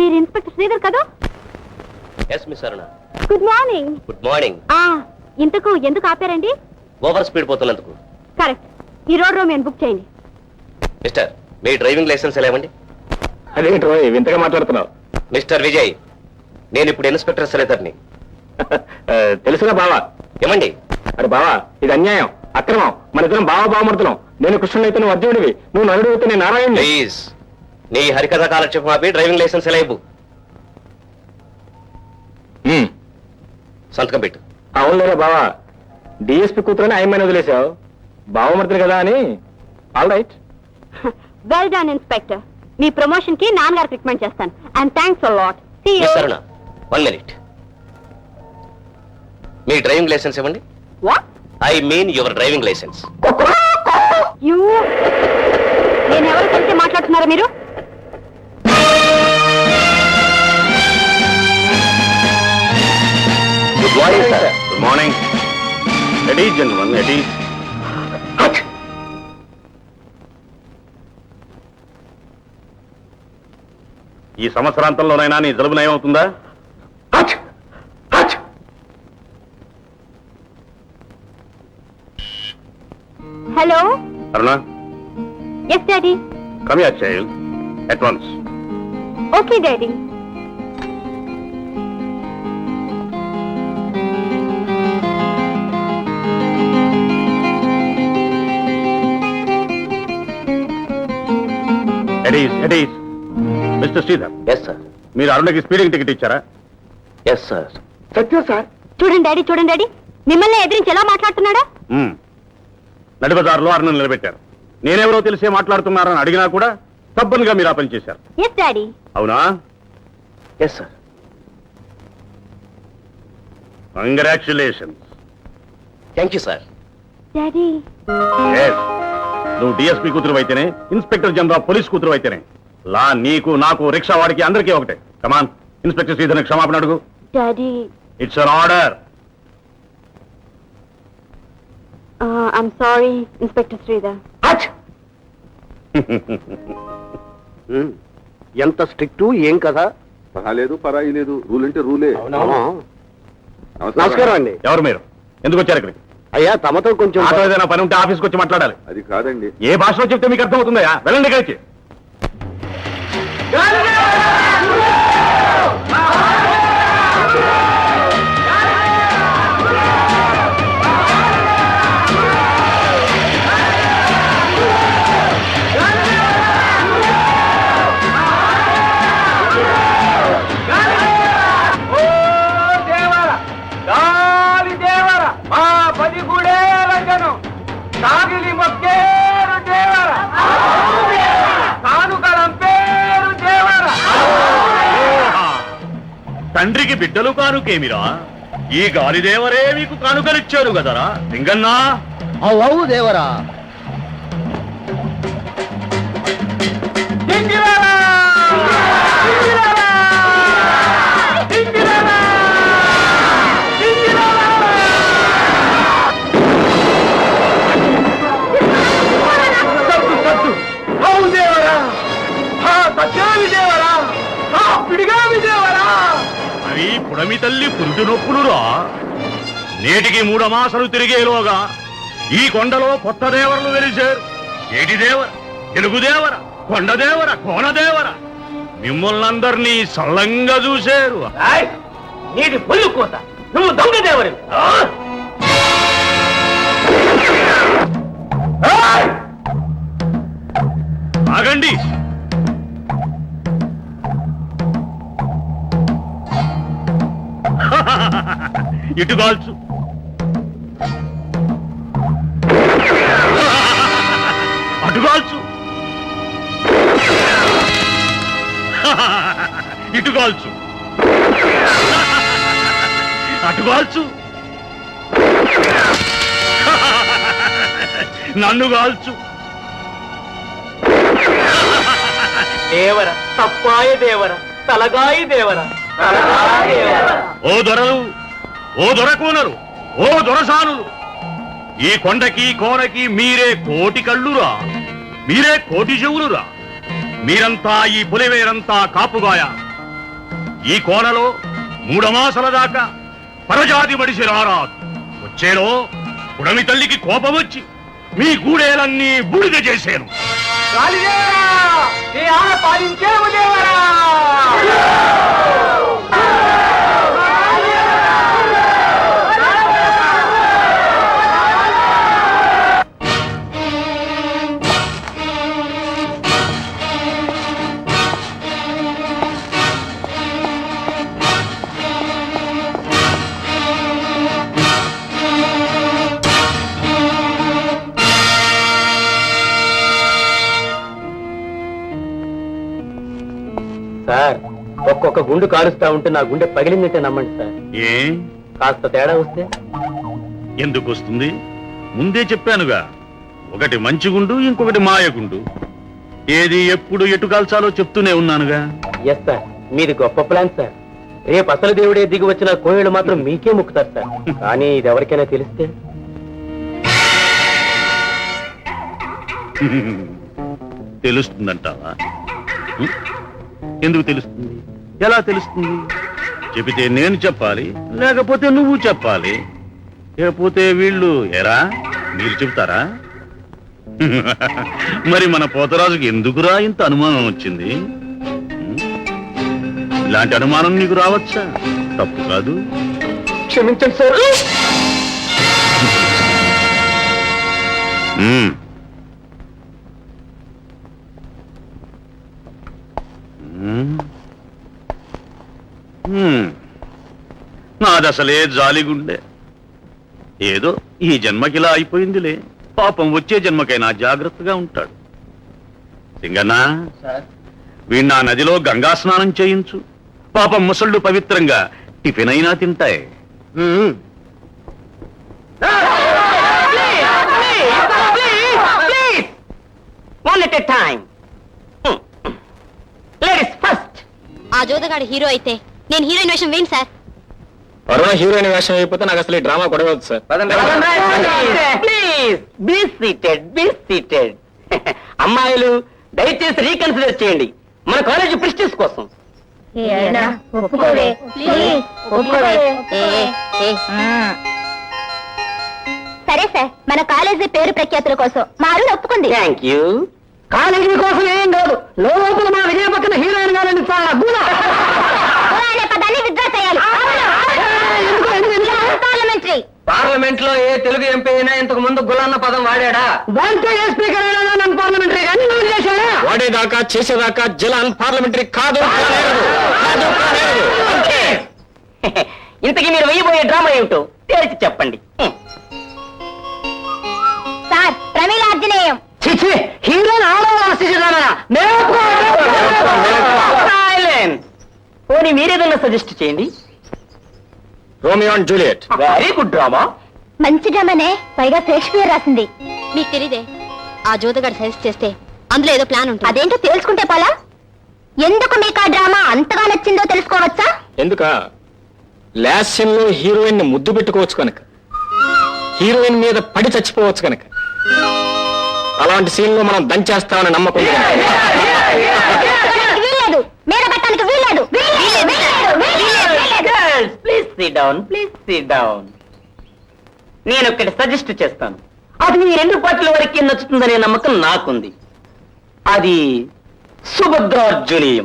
మీరు ఇన్స్పెక్టర్ శ్రీధర్ కదా? Yes miss Aruna good morning good morning ఆ ఇంతకు ఎందుకు ఆపారండి? ఓవర్ స్పీడ్ పోతున్నందుకు. కరెక్ట్ ఈ రోడ్ రో మేము బుక్ చేయండి. మిస్టర్ మీ డ్రైవింగ్ లైసెన్స్ ఎలా ఇవ్వండి అదేంటి రోయ్ వింతగా మాట్లాడుతున్నావు. మిస్టర్ విజయ్ నేను ఇప్పుడు ఇన్స్పెక్టర్ శ్రీధర్ని ఆ, తెలుసునా బావా? ఏమండి? అరే బావా ఇది అన్యాయం అక్రమం. మన ఇద్దరం బావ బావమడుతున్నాం నేను కృష్ణుడు అయితే నువ్వు అర్జునుడివి. నువ్వు నరుడు అయితే నేను నారాయణ ప్లీజ్ నీ హరికథ కాలక్షేపం ఆపి డ్రైవింగ్ లైసెన్స్ ఎలా ఇవ్వు? సంతకం పెట్టు. అవునులేరా బావా. డిఎస్పి కూతురని ఆయమ్మని వదిలేశావు. బావమడుతుంది కదా అని. All right well done inspector మీ ప్రమోషన్కి నాన్నగారికి రికమెండ్ చేస్తాను. And thanks lot Aruna one minute me driving licence ఇవ్వండి. What I mean your driving licence you నేను ఎవరు కలిసి మాట్లాడుతున్నారా మీరు? Good morning sir good morning ready gentleman ready ఈ సంవత్సరాంతంలోనైనా నీ జలుబు నయమవుతుందా? Hello Aruna yes daddy come ya child at once okay daddy mister Sridhar yes sir మీరు అరుణకి స్పీడింగ్ టికెట్ ఇచ్చారా? ఎస్ సార్ సత్యం సార్. చూడండి డాడీ చూడండి డాడీ. మిమ్మల్ని ఎదిరించి ఎలా మాట్లాడుతున్నాడా? నడిబజార్లో అరుణ నిలబెట్టారు. నేనెవరో తెలిసే మాట్లాడుతున్నారని అడిగినా కూడా తప్పనిగా మీరు ఆ పని చేశారు. Yes daddy. అవునా? Yes sir congratulations thank you sir daddy. నువ్వు డిఎస్పీ కూతురు అయితేనే ఇన్స్పెక్టర్ జనరల్ పోలీస్ కూతురు అయితేనే లా నీకు నాకు రిక్షా వాడికి అందరికీ ఒకటే. కమాన్ ఇన్స్పెక్టర్ శ్రీధర్ క్షమాపణ అడుగు. Daddy it's an order I'm sorry inspector Sridhar. ఎంత స్ట్రిక్ట్ ఏం కదా సహా లేదు పరాయి లేదు. రూల్ అంటే రూలే. నమస్కారం అండి. ఎవరు మీరు? ఎందుకు వచ్చారు ఇక్కడికి? అయ్యా తమతో కొంచెం నాతో ఏదైనా పని ఉంటే ఆఫీస్కి వచ్చి మాట్లాడాలి. అది కాదండి. ఏ భాషలో చెప్తే మీకు అర్థం అవుతుందయా వెళ్ళండి ఇక్కడికి. బిడ్డలు కానుకేమిరా? ఈ గాలిదేవరే మీకు కానుకలిచ్చారు కదరా? లింగన్నా? అవు దేవరా! అవి పుడమి తల్లి పురుటి నొప్పులురా. నేటికి మూడమాసలు తిరిగేలోగా ఈ కొండలో కొత్త దేవరలు వెలిశారు. ఏటి దేవర? తెలుగు దేవర? కొండ దేవర? మిమ్మల్ని అందరినీ సల్లంగా చూశారు. నీది పొల్లు కోత. నువ్వు దొంగ దేవరి ఇటు కాల్చు. అటు కాల్చు. ఇటు కాల్చు. అటు కాల్చు. నన్ను కాల్చు. దేవర తప్పాయ దేవర తలగాయి దేవర. ఓ దొరలు ఓ దొరకూనరు ఓ దొరసానులు. ఈ కొండకి కోనకి మీరే కోటి కళ్ళురా మీరే కోటి చెవులురా. మీరంతా ఈ పులివేరంతా కాపుగాయ. ఈ కోనలో మూడమాసల దాకా పరజాతి మడిసి రారాదు. వచ్చేలో పుడమి తల్లికి కోపం వచ్చి మీ గూడేలన్నీ బూడిద చేశాను పాలించే ఒక్కొక్క గుండు కాలుస్తా ఉంటే నా గుండె పగిలిందంటే నమ్మండి సార్. ఏ? కాస్త తేడా వస్తే? ఎందుకు వస్తుంది? ముందే చెప్పానుగా. ఒకటి మంచి గుండు ఇంకొకటి మాయగుండు ఏది ఎప్పుడు ఎటు కాల్చాలో చెప్తూనే ఉన్నానుగా. ఎస్ సార్ మీది గొప్ప ప్లాన్ సార్ రేపు అసలు దేవుడే దిగి వచ్చిన కోయిలు మాత్రం మీకే ముక్కుతారు సార్ కానీ ఇది ఎవరికైనా తెలిస్తే? తెలుస్తుందంటావా? ఎందుకు తెలుస్తుంది? ఎలా తెలుస్తుంది? చెబితే నేను చెప్పాలి లేకపోతే నువ్వు చెప్పాలి. లేకపోతే వీళ్ళు ఎరా మీరు చెబుతారా? మరి మన పోతరాజుకి ఎందుకురా ఇంత అనుమానం వచ్చింది? ఇలాంటి అనుమానం నీకు రావచ్చా? తప్పు కాదు. క్షమించండి సార్. నాదసలే జాలిగుండే. ఏదో ఈ జన్మకిలా అయిపోయిందిలే. పాపం వచ్చే జన్మకైనా జాగ్రత్తగా ఉంటాడు. సింగన్నా వీణ్ణా నదిలో గంగా స్నానం చేయించు. పాపం ముసళ్ళు పవిత్రంగా టిఫిన్ అయినా తింటాయి ఆ జోదగాడు హీరో అయితే నేను హీరోయిన్ వేషం వేయండి సార్. అరుణ హీరోయిన్ వేషం అయిపోతే నాకు అసలు ఈ drama కొడవద్దు sir. Please be seated be seated అమ్మాయిలు దయచేసి రీకన్సిడర్ చేయండి. మన కాలేజీ ప్రెస్టీస్ కోసం. సరే సార్. మన కాలేజీ పేరు ప్రఖ్యాతుల కోసం. మా అరుణ్ ఒప్పుకుంది. థ్యాంక్ యూ కాలేజీ కోసం ఏం కాదు. లోపల మా విజయ పక్కన హీరోయిన్ గారండి చాలా గుణ కూడా అనే పదాన్ని విత్డ్రా చేయాలి పార్లమెంటరీ పార్లమెంట్లో ఏ తెలుగు ఎంపీ అయినా ఇంతకు ముందు గులాన్న పదం వాడాడా? దాంతో ఏ స్పీకర్ అయినా నన్ను పార్లమెంటరీ కానీ నువ్వు చేశాడా వాడేదాకా చేసేదాకా జలాన్ పార్లమెంటరీ కాదు ఇంతకీ మీరు వెయ్యబోయే డ్రామా ఏమిటో తేల్చి చెప్పండి. సార్ ప్రమీల అర్జునేయం చిచి హీరోని సైలెన్స్ పోనీ మీరేదన్నా సజెస్ట్ చేయండి. Romeo and Juliet. Very good drama మంచి డ్రామానే. పైగా షేక్స్పియర్ రాసింది. మీకు తెలీదే ఆ జోదగాడు సజెస్ట్ చేస్తే అందులో ఏదో ప్లాన్ ఉంటుంది. అదేంటో తెలుసుకుంటే పోలా? ఎందుకు మీకు ఆ డ్రామా అంతగా నచ్చిందో తెలుసుకోవచ్చా? ఎందుక? లాస్యం లో హీరోయిన్ని ముద్దు పెట్టుకోవచ్చు కనుక. హీరోయిన్ మీద పడి చచ్చిపోవచ్చు కనుక. అలాంటి సీన్లో మనం దంచేస్తామని నమ్మకం డౌన్ ప్లీజ్ సీ డౌన్ నేను ఒకటి సజెస్ట్ చేస్తాను. అది మీ రెండు పాటల వరకు నచ్చుతుందనే నమ్మకం నాకుంది. అది సుభద్రార్జునీయం.